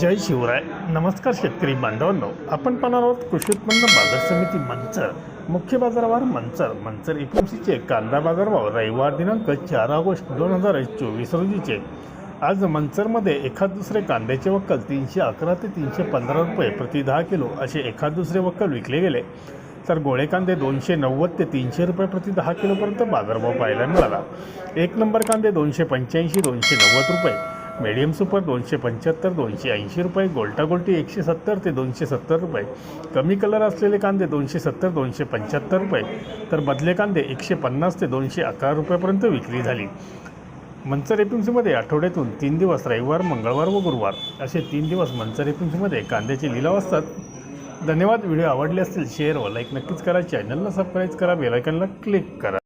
जय शिवराय. नमस्कार शेतकरी बांधवांनो. आपण पाहणार आहोत कृषी उत्पन्न बाजार समिती मंचर मुख्य बाजारावर मंचर मंचर एकोणीसचे कांदा बाजारभाव रविवार दिनांक चार ऑगस्ट दोन हजार चोवीस रोजीचे. आज मंचरमध्ये एखाद दुसरे कांद्याचे वक्कल तीनशे अकरा ते तीनशे पंधरा रुपये प्रति दहा किलो असे एखाद दुसरे वक्कल विकले गेले. तर गोळे कांदे दोनशे नव्वद ते तीनशे रुपये प्रति दहा किलोपर्यंत बाजारभाव पाहायला मिळाला. एक नंबर कांदे दोनशे पंच्याऐंशी दोनशे नव्वद रुपये. मीडियम सुपर दोनशे पंच्याहत्तर दोनशे ऐंशी रुपये गोल्टागोल्टी एकशे सत्तर ते दोनशे सत्तर रुपये. कमी कलर असलेले कांदे दोनशे सत्तर दोनशे पंच्याहत्तर रुपये. तर बदले कांदे एकशे पन्नास ते दोनशे अकरा रुपयापर्यंत विक्री झाली. मंचर एपिम्सीमध्ये आठवड्यातून तीन दिवस रविवार मंगळवार व गुरुवार असे तीन दिवस मंचर एपिम्सीमध्ये कांद्याचे लिलाव असतात. धन्यवाद. व्हिडिओ आवडले असतील शेअर व लाईक नक्कीच करा. चॅनलला सबस्क्राईब करा. बेलायकनला क्लिक करा.